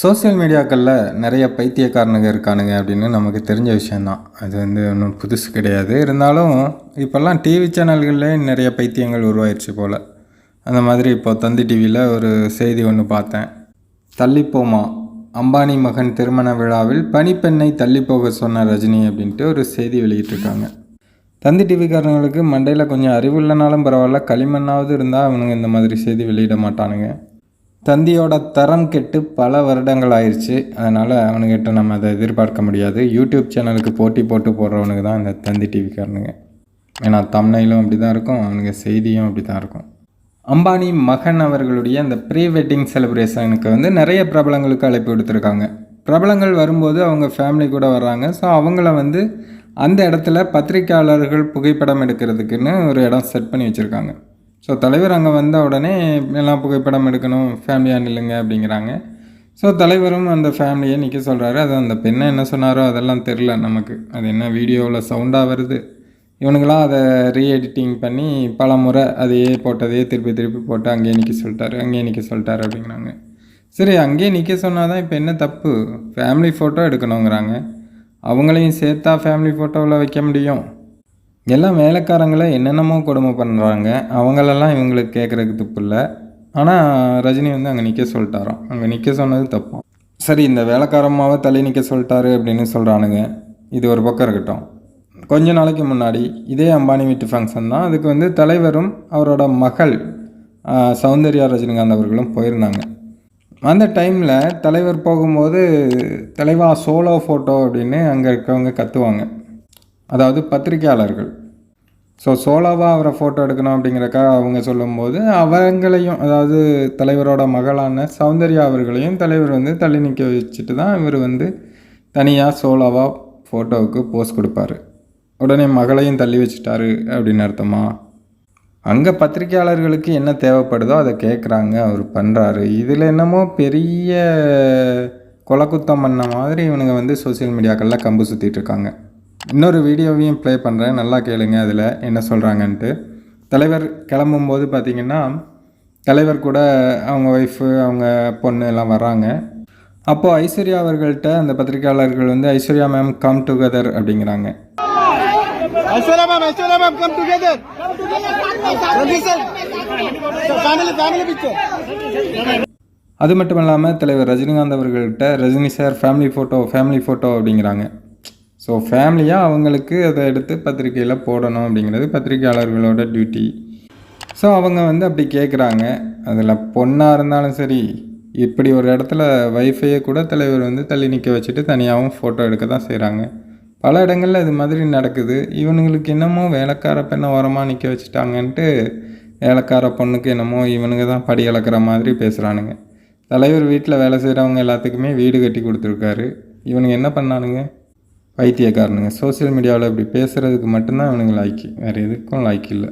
Social மீடியாக்களில் நிறைய பைத்தியக்காரனுங்க இருக்கானுங்க அப்படின்னு நமக்கு தெரிஞ்ச விஷயந்தான் அது வந்து ஒன்றும் புதுசு கிடையாது. இருந்தாலும் இப்போல்லாம் டிவி சேனல்கள்லே நிறைய பைத்தியங்கள் உருவாயிருச்சு போல். அந்த மாதிரி இப்போ தந்தி டிவியில் ஒரு செய்தி ஒன்று பார்த்தேன். தள்ளிப்போமா அம்பானி மகன் திருமண விழாவில் பனிப்பெண்ணை தள்ளி போக சொன்ன ரஜினி அப்படின்ட்டு ஒரு செய்தி வெளியிட்டிருக்காங்க. தந்தி டிவிக்காரங்களுக்கு மண்டையில் கொஞ்சம் அறிவு இல்லைனாலும் பரவாயில்ல களிமண்ணாவது இருந்தால் அவனுங்க இந்த மாதிரி செய்தி வெளியிட மாட்டானுங்க. தந்தியோட தரம் கெட்டு பல வருடங்கள் ஆயிடுச்சு அதனால் அவனுக்கிட்ட நம்ம அதை எதிர்பார்க்க முடியாது. யூடியூப் சேனலுக்கு போட்டி போட்டு போடுறவனுக்கு தான் இந்த தந்தி டிவிக்காரனுங்க ஏன்னா தம்னையிலும் அப்படி தான் இருக்கும் அவனுங்க செய்தியும் அப்படி தான் இருக்கும். அம்பானி மகன் அவர்களுடைய அந்த ப்ரீ வெட்டிங் செலிப்ரேஷனுக்கு வந்து நிறைய பிரபலங்களுக்கு அழைப்பு கொடுத்துருக்காங்க பிரபலங்கள் வரும்போது அவங்க ஃபேமிலி கூட வர்றாங்க. ஸோ அவங்கள வந்து அந்த இடத்துல பத்திரிக்கையாளர்கள் புகைப்படம் எடுக்கிறதுக்குன்னு ஒரு இடம் செட் பண்ணி வச்சுருக்காங்க. ஸோ தலைவர் அங்கே வந்த உடனே எல்லாம் புகைப்படம் எடுக்கணும் ஃபேமிலியாக நில்லுங்க அப்படிங்கிறாங்க. ஸோ தலைவரும் அந்த ஃபேமிலியை நிற்க சொல்கிறாரு அது அந்த பெண்ணை என்ன சொன்னாரோ அதெல்லாம் தெரில நமக்கு. அது என்ன வீடியோவில் சவுண்டாக வருது. இவனுங்களாம் அதை ரீஎடிட்டிங் பண்ணி பல முறை அதையே போட்டதையே திருப்பி திருப்பி போட்டு அங்கேயே நிற்க சொல்லிட்டாரு. அங்கேயே நிற்க சொல்லிட்டாரு அப்படிங்கிறாங்க. சரி அங்கேயே நிற்க சொன்னால் தான் இப்போ என்ன தப்பு? ஃபேமிலி ஃபோட்டோ எடுக்கணுங்கிறாங்க. அவங்களையும் சேர்த்தா ஃபேமிலி ஃபோட்டோவில் வைக்க முடியும். எல்லாம் வேலைக்காரங்களை என்னென்னமோ கொடுமை பண்ணுறாங்க அவங்களெல்லாம் இவங்களுக்கு கேட்குறதுக்கு தப்பு இல்லை. ஆனால் ரஜினி வந்து அங்கே நிற்க சொல்லிட்டாராம். அங்கே நிற்க சொன்னது தப்பும் சரி இந்த வேலைக்காரம்மாவை தள்ளி நிற்க சொல்லிட்டாரு அப்படின்னு சொல்கிறானுங்க இது ஒரு பக்கம் இருக்கட்டும். கொஞ்ச நாளைக்கு முன்னாடி இதே அம்பானி வீட்டு ஃபங்க்ஷன் தான். அதுக்கு வந்து தலைவரும் அவரோட மகள் சௌந்தர்யா ரஜினிகாந்த் அவர்களும் போயிருந்தாங்க. அந்த டைமில் தலைவர் போகும்போது தலைவா சோலோ ஃபோட்டோ அப்படின்னு அங்கே இருக்கவங்க கத்துவாங்க. அதாவது பத்திரிக்கையாளர்கள் ஸோ சோலோவாக அவரை ஃபோட்டோ எடுக்கணும் அப்படிங்கிறக்காக அவங்க சொல்லும்போது அவங்களையும் அதாவது தலைவரோட மகளான சௌந்தர்யா அவர்களையும் தலைவர் வந்து தள்ளி நிற்க வச்சுட்டு தான் இவர் வந்து தனியாக சோலோவாக ஃபோட்டோவுக்கு போஸ் கொடுப்பாரு. உடனே மகளையும் தள்ளி வச்சுட்டாரு அப்படின்னு அர்த்தமா? அங்கே பத்திரிக்கையாளர்களுக்கு என்ன தேவைப்படுதோ அதை கேட்குறாங்க அவர் பண்ணுறாரு இதில் என்னமோ பெரிய கொலக்குத்தம் பண்ண மாதிரி இவனுங்க வந்து சோஷியல் மீடியாக்களில் கம்பு சுற்றிட்டு இருக்காங்க. இன்னொரு வீடியோவையும் ப்ளே பண்ணுறேன் நல்லா கேளுங்க அதில் என்ன சொல்கிறாங்கன்ட்டு தலைவர் கிளம்பும்போது பார்த்திங்கன்னா தலைவர் கூட அவங்க ஒய்ஃபு அவங்க பொண்ணு எல்லாம் வர்றாங்க. அப்போது ஐஸ்வர்யா அவர்கள்ட்ட அந்த பத்திரிக்கையாளர்கள் வந்து ஐஸ்வர்யா மேம் கம் டுகெதர் அப்படிங்கிறாங்க. அது மட்டும் இல்லாமல் தலைவர் ரஜினிகாந்த் அவர்கள்ட்ட Rajini sir family photo family photo அப்படிங்கிறாங்க. ஸோ ஃபேமிலியாக அவங்களுக்கு அதை எடுத்து பத்திரிக்கையில் போடணும் அப்படிங்கிறது பத்திரிக்கையாளர்களோட டியூட்டி ஸோ அவங்க வந்து அப்படி கேட்குறாங்க அதில் பொண்ணாக இருந்தாலும் சரி இப்படி ஒரு இடத்துல வைஃபையை கூட தலைவர் வந்து தள்ளி நிற்க வச்சுட்டு தனியாகவும் ஃபோட்டோ எடுக்க தான் செய்கிறாங்க பல இடங்களில் இது மாதிரி நடக்குது. இவனுங்களுக்கு என்னமோ வேலைக்கார பெண்ணை ஓரமாக நிற்க வச்சுட்டாங்கன்ட்டு வேலைக்கார பொண்ணுக்கு என்னமோ இவனுங்க தான் படி இழக்கிற மாதிரி பேசுகிறானுங்க தலைவர் வீட்டில் வேலை செய்கிறவங்க எல்லாத்துக்குமே வீடு கட்டி கொடுத்துருக்காரு. இவனுங்க என்ன பண்ணானுங்க? பைத்தியக்காரனுங்க சோஷியல் மீடியாவில் இப்படி பேசுகிறதுக்கு மட்டும்தான் இவனுங்க லாய்க்கு வேறு எதுக்கும் லாய்க்கு இல்லை.